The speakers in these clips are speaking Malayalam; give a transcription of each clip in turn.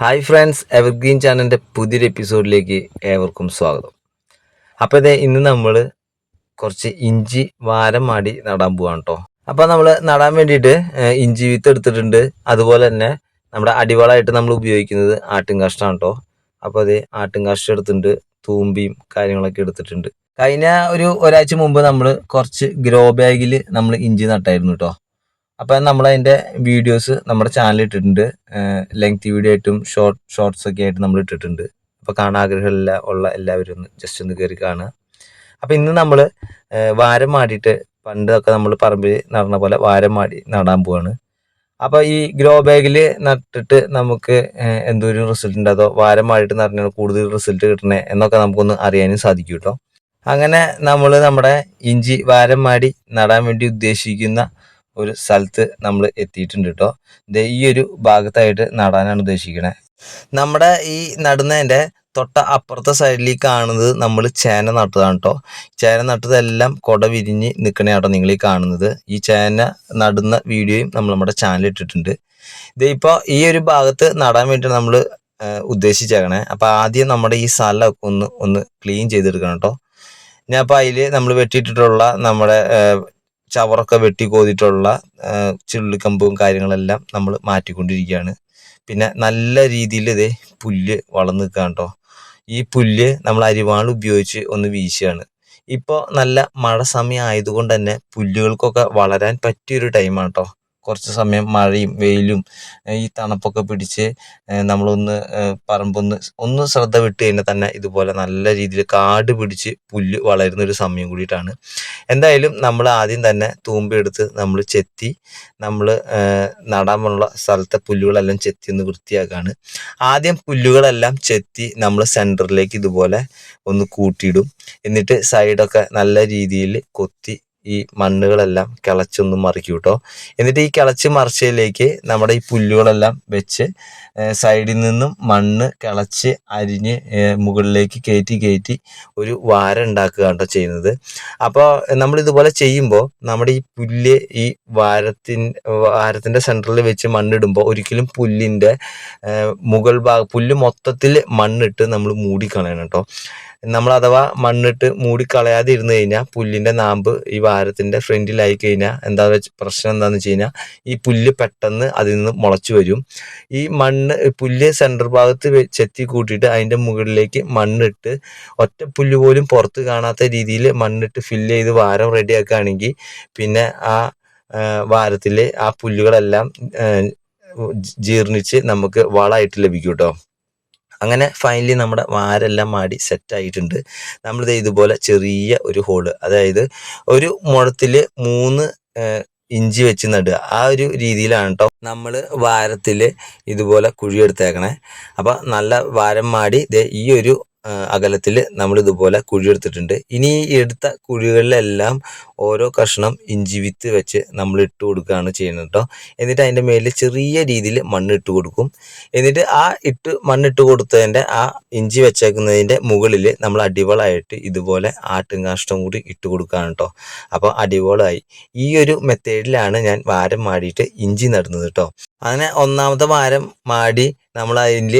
ഹായ് ഫ്രണ്ട്സ് എവർഗ്രീൻ ചാനലിന്റെ പുതിയൊരു എപ്പിസോഡിലേക്ക് ഏവർക്കും സ്വാഗതം. അപ്പോൾ ഇതേ ഇന്ന് നമ്മൾ കുറച്ച് ഇഞ്ചി വാരം മാടി നടാൻ പോവാണ് കേട്ടോ അപ്പോൾ നമ്മൾ നടാൻ വേണ്ടിയിട്ട് ഇഞ്ചി വിത്ത് എടുത്തിട്ടുണ്ട്. അതുപോലെ തന്നെ നമ്മുടെ അടിവളമായിട്ട് നമ്മൾ ഉപയോഗിക്കുന്നത് ആട്ടും കാഷ്ടമാണ് കേട്ടോ അപ്പോൾ അത് ആട്ടും കാഷ്ടം എടുത്തിട്ടുണ്ട് തൂമ്പിയും കാര്യങ്ങളൊക്കെ എടുത്തിട്ടുണ്ട്. കഴിഞ്ഞ ഒരു ഒരാഴ്ച മുമ്പ് നമ്മൾ കുറച്ച് ഗ്രോ ബാഗിൽ നമ്മൾ ഇഞ്ചി നട്ടായിരുന്നു കേട്ടോ അപ്പം നമ്മൾ അതിന്റെ വീഡിയോസ് നമ്മുടെ ചാനലിൽ ഇട്ടിട്ടുണ്ട്. ലെങ്ത് വീഡിയോ ആയിട്ടും ഷോർട്ട് ഷോർട്സ് ഒക്കെ ആയിട്ട് നമ്മൾ ഇട്ടിട്ടുണ്ട്. അപ്പോൾ കാണാൻ ആഗ്രഹമില്ല ഉള്ള എല്ലാവരും ഒന്ന് ജസ്റ്റ് ഒന്ന് കയറി കാണുക. അപ്പോൾ ഇന്ന് നമ്മൾ വാരം മാടിയിട്ട് പണ്ടൊക്കെ നമ്മൾ പറമ്പിൽ നടന്ന പോലെ വാരം മാടി നടാൻ പോവാണ്. അപ്പോൾ ഈ ഗ്രോ ബാഗിൽ നട്ടിട്ട് നമുക്ക് എന്തോരം റിസൾട്ട് ഉണ്ട്? വാരം മാടിയിട്ട് നടന്നാണ് കൂടുതൽ റിസൾട്ട് കിട്ടണേ എന്നൊക്കെ നമുക്കൊന്ന് അറിയാനും സാധിക്കും കേട്ടോ അങ്ങനെ നമ്മൾ നമ്മുടെ ഇഞ്ചി വാരം മാടി നടാൻ വേണ്ടി ഉദ്ദേശിക്കുന്ന ഒരു സ്ഥലത്ത് നമ്മൾ എത്തിയിട്ടുണ്ട് കേട്ടോ ദേ ഈ ഒരു ഭാഗത്തായിട്ട് നടാനാണ് ഉദ്ദേശിക്കുന്നത് നമ്മുടെ ഈ നടുന്നതിന്റെ തൊട്ട അപ്പുറത്തെ സൈഡിൽ കാണുന്നത് നമ്മൾ ചേന നട്ടതാണ് കേട്ടോ ചേന നട്ടതെല്ലാം കൊട വിരിഞ്ഞ് നിൽക്കണേ കേട്ടോ നിങ്ങൾ ഈ കാണുന്നത്. ഈ ചേന നടുന്ന വീഡിയോയും നമ്മൾ നമ്മുടെ ചാനലിൽ ഇട്ടിട്ടുണ്ട്. ഇതിപ്പോൾ ഈ ഒരു ഭാഗത്ത് നടാൻ വേണ്ടി നമ്മൾ ഉദ്ദേശിച്ചേക്കണേ. അപ്പോൾ ആദ്യം നമ്മുടെ ഈ സ്ഥലമൊക്കെ ഒന്ന് ഒന്ന് ക്ലീൻ ചെയ്തെടുക്കണം കേട്ടോ ഞാൻ അപ്പോൾ അതിൽ നമ്മൾ വെട്ടിയിട്ടിട്ടുള്ള നമ്മുടെ ചവറൊക്കെ വെട്ടി കോതിട്ടുള്ള ചുള്ളിക്കമ്പും കാര്യങ്ങളെല്ലാം നമ്മൾ മാറ്റിക്കൊണ്ടിരിക്കുകയാണ്. പിന്നെ നല്ല രീതിയിൽ ഇതേ പുല്ല് വളർന്നു നിൽക്കുകയാണ് കേട്ടോ ഈ പുല്ല് നമ്മൾ അരിവാൾ ഉപയോഗിച്ച് ഒന്ന് വീശുകയാണ്. ഇപ്പോൾ നല്ല മഴ സമയം ആയതുകൊണ്ട് തന്നെ പുല്ലുകൾക്കൊക്കെ വളരാൻ പറ്റിയൊരു ടൈമാണ് കേട്ടോ കുറച്ച് സമയം മഴയും വെയിലും ഈ തണുപ്പൊക്കെ പിടിച്ച് നമ്മളൊന്ന് പറമ്പൊന്ന് ഒന്ന് ശ്രദ്ധ വിട്ട് കഴിഞ്ഞാൽ തന്നെ ഇതുപോലെ നല്ല രീതിയിൽ കാട് പിടിച്ച് പുല്ല് വളരുന്ന ഒരു സമയം കൂടിയിട്ടാണ്. എന്തായാലും നമ്മൾ ആദ്യം തന്നെ തൂമ്പെടുത്ത് നമ്മൾ ചെത്തി നമ്മൾ നടാനുള്ള സ്ഥലത്തെ പുല്ലുകളെല്ലാം ചെത്തി ഒന്ന് വൃത്തിയാക്കാണ്. ആദ്യം പുല്ലുകളെല്ലാം ചെത്തി നമ്മൾ സെന്ററിലേക്ക് ഇതുപോലെ ഒന്ന് കൂട്ടിയിടും. എന്നിട്ട് സൈഡൊക്കെ നല്ല രീതിയിൽ കൊത്തി ഈ മണ്ണുകളെല്ലാം കിളച്ചൊന്ന് മറിക്കും കേട്ടോ എന്നിട്ട് ഈ കിളച്ച് മറിച്ചതിലേക്ക് നമ്മുടെ ഈ പുല്ലുകളെല്ലാം വെച്ച് സൈഡിൽ നിന്നും മണ്ണ് കിളച്ച് അരിഞ്ഞ് മുകളിലേക്ക് കയറ്റി കയറ്റി ഒരു വാര ഉണ്ടാക്കുക കേട്ടോ ചെയ്യുന്നത്. അപ്പോൾ നമ്മൾ ഇതുപോലെ ചെയ്യുമ്പോൾ നമ്മുടെ ഈ പുല്ല് ഈ വാരത്തിൻ വാരത്തിന്റെ സെന്ററിൽ വെച്ച് മണ്ണിടുമ്പോൾ ഒരിക്കലും പുല്ലിന്റെ മുകൾ ഭാഗം പുല്ല് മൊത്തത്തിൽ മണ്ണിട്ട് നമ്മൾ മൂടിക്കളയണം കേട്ടോ നമ്മൾ അഥവാ മണ്ണിട്ട് മൂടിക്കളയാതെ ഇരുന്ന് കഴിഞ്ഞാൽ പുല്ലിന്റെ നാമ്പ് ഈ വാരത്തിന്റെ ഫ്രണ്ടിലായി കഴിഞ്ഞാൽ എന്താ വെച്ച് പ്രശ്നം എന്താണെന്ന് വെച്ച് കഴിഞ്ഞാൽ ഈ പുല്ല് പെട്ടെന്ന് അതിൽ നിന്ന് മുളച്ചു വരും. ഈ മണ്ണ് പുല്ല് സെന്റർ ഭാഗത്ത് ചെത്തി കൂട്ടിയിട്ട് അതിന്റെ മുകളിലേക്ക് മണ്ണിട്ട് ഒറ്റ പുല്ല് പോലും പുറത്ത് കാണാത്ത രീതിയിൽ മണ്ണിട്ട് ഫില്ല് ചെയ്ത് വാരം റെഡിയാക്കുകയാണെങ്കിൽ പിന്നെ ആ വാരത്തിൽ ആ പുല്ലുകളെല്ലാം ജീർണിച്ച് നമുക്ക് വളമായിട്ട് ലഭിക്കും കേട്ടോ. അങ്ങനെ ഫൈനലി നമ്മുടെ വാരെല്ലാം മാടി സെറ്റ് ആയിട്ടുണ്ട്. നമ്മളിത് ഇതുപോലെ ചെറിയ ഒരു ഹോൾ അതായത് ഒരു മുഴത്തിൽ മൂന്ന് ഇഞ്ചി വെച്ച് നടുക. ആ ഒരു രീതിയിലാണ് കേട്ടോ നമ്മൾ വാരത്തിൽ ഇതുപോലെ കുഴിയെടുത്തേക്കണേ. അപ്പം നല്ല വാരം മാടി ഈ ഒരു അകലത്തിൽ നമ്മൾ ഇതുപോലെ കുഴിയെടുത്തിട്ടുണ്ട്. ഇനി ഈ എടുത്ത കുഴികളിലെല്ലാം ഓരോ കഷ്ണം ഇഞ്ചി വിത്ത് വെച്ച് നമ്മൾ ഇട്ട് കൊടുക്കുകയാണ് ചെയ്യുന്നത് കേട്ടോ എന്നിട്ട് അതിന്റെ മേലിൽ ചെറിയ രീതിയിൽ മണ്ണ് ഇട്ട് കൊടുക്കും. എന്നിട്ട് ആ ഇട്ട് മണ്ണിട്ട് കൊടുത്തതിന്റെ ആ ഇഞ്ചി വെച്ചേക്കുന്നതിന്റെ മുകളിൽ നമ്മൾ അടിവളമായിട്ട് ഇതുപോലെ ആട്ടും കാഷ്ടം കൂടി ഇട്ട് കൊടുക്കുകയാണ് കേട്ടോ അപ്പോൾ അടിവളമായി ഈ ഒരു മെത്തേഡിലാണ് ഞാൻ വാരം മാടിയിട്ട് ഇഞ്ചി നടുന്നത് കേട്ടോ അങ്ങനെ ഒന്നാമത്തെ വാരം മാടി നമ്മൾ അതിൽ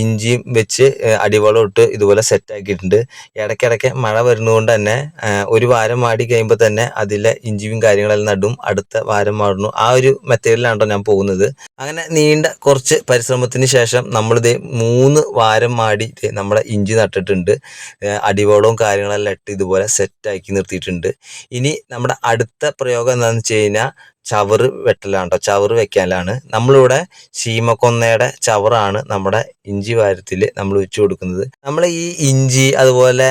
ഇഞ്ചിയും വെച്ച് അടിവളം ഇട്ട് ഇതുപോലെ സെറ്റ് ആക്കിയിട്ടുണ്ട്. ഇടയ്ക്കിടയ്ക്ക് മഴ വരുന്നതുകൊണ്ട് തന്നെ ഒരു വാരം മാടി കഴിയുമ്പോൾ തന്നെ അതിലെ ഇഞ്ചിയും കാര്യങ്ങളെല്ലാം നടും. അടുത്ത വാരം മാടുന്നു ആ ഒരു മെത്തേഡിലാണ് ഞാൻ പോകുന്നത്. അങ്ങനെ നീണ്ട കുറച്ച് പരിശ്രമത്തിന് ശേഷം നമ്മളിത് മൂന്ന് വാരം മാടി ദേ നമ്മുടെ ഇഞ്ചി നട്ടിട്ടുണ്ട്. അടിവളവും കാര്യങ്ങളെല്ലാം ഇട്ട് ഇതുപോലെ സെറ്റാക്കി നിർത്തിയിട്ടുണ്ട്. ഇനി നമ്മുടെ അടുത്ത പ്രയോഗം എന്താണെന്ന് വെച്ച് കഴിഞ്ഞാൽ ചവറ് വെട്ടലാണ് കേട്ടോ ചവറ് വെക്കാനാണ്. നമ്മളിവിടെ ശീമക്കൊന്നയുടെ ചവറാണ് നമ്മുടെ ഇഞ്ചി വാരത്തിൽ നമ്മൾ വെച്ചു കൊടുക്കുന്നത്. നമ്മൾ ഈ ഇഞ്ചി അതുപോലെ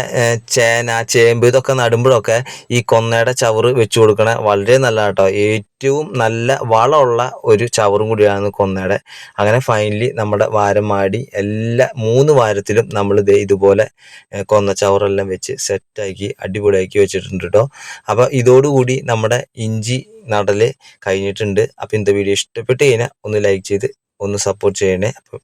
ചേന ചേമ്പ് ഇതൊക്കെ നടുമ്പോഴൊക്കെ ഈ കൊന്നയുടെ ചവറ് വെച്ചു കൊടുക്കണ വളരെ നല്ല കേട്ടോ ഏറ്റവും നല്ല വളമുള്ള ഒരു ചവറും കൂടിയാണ് കൊന്നയുടെ. അങ്ങനെ ഫൈനലി നമ്മുടെ വാരം മാടി എല്ലാ മൂന്ന് വാരത്തിലും നമ്മൾ ഇതേ ഇതുപോലെ കൊന്ന ചവറെല്ലാം വെച്ച് സെറ്റാക്കി അടിപൊളിയാക്കി വെച്ചിട്ടുണ്ട് കേട്ടോ അപ്പോൾ ഇതോടുകൂടി നമ്മുടെ ഇഞ്ചി നടൽ കഴിഞ്ഞിട്ടുണ്ട്. അപ്പോൾ ഇന്നത്തെ വീഡിയോ ഇഷ്ടപ്പെട്ട് കഴിഞ്ഞാൽ ഒന്ന് ലൈക്ക് ചെയ്ത് ഒന്ന് സപ്പോർട്ട് ചെയ്യണേ. അപ്പോൾ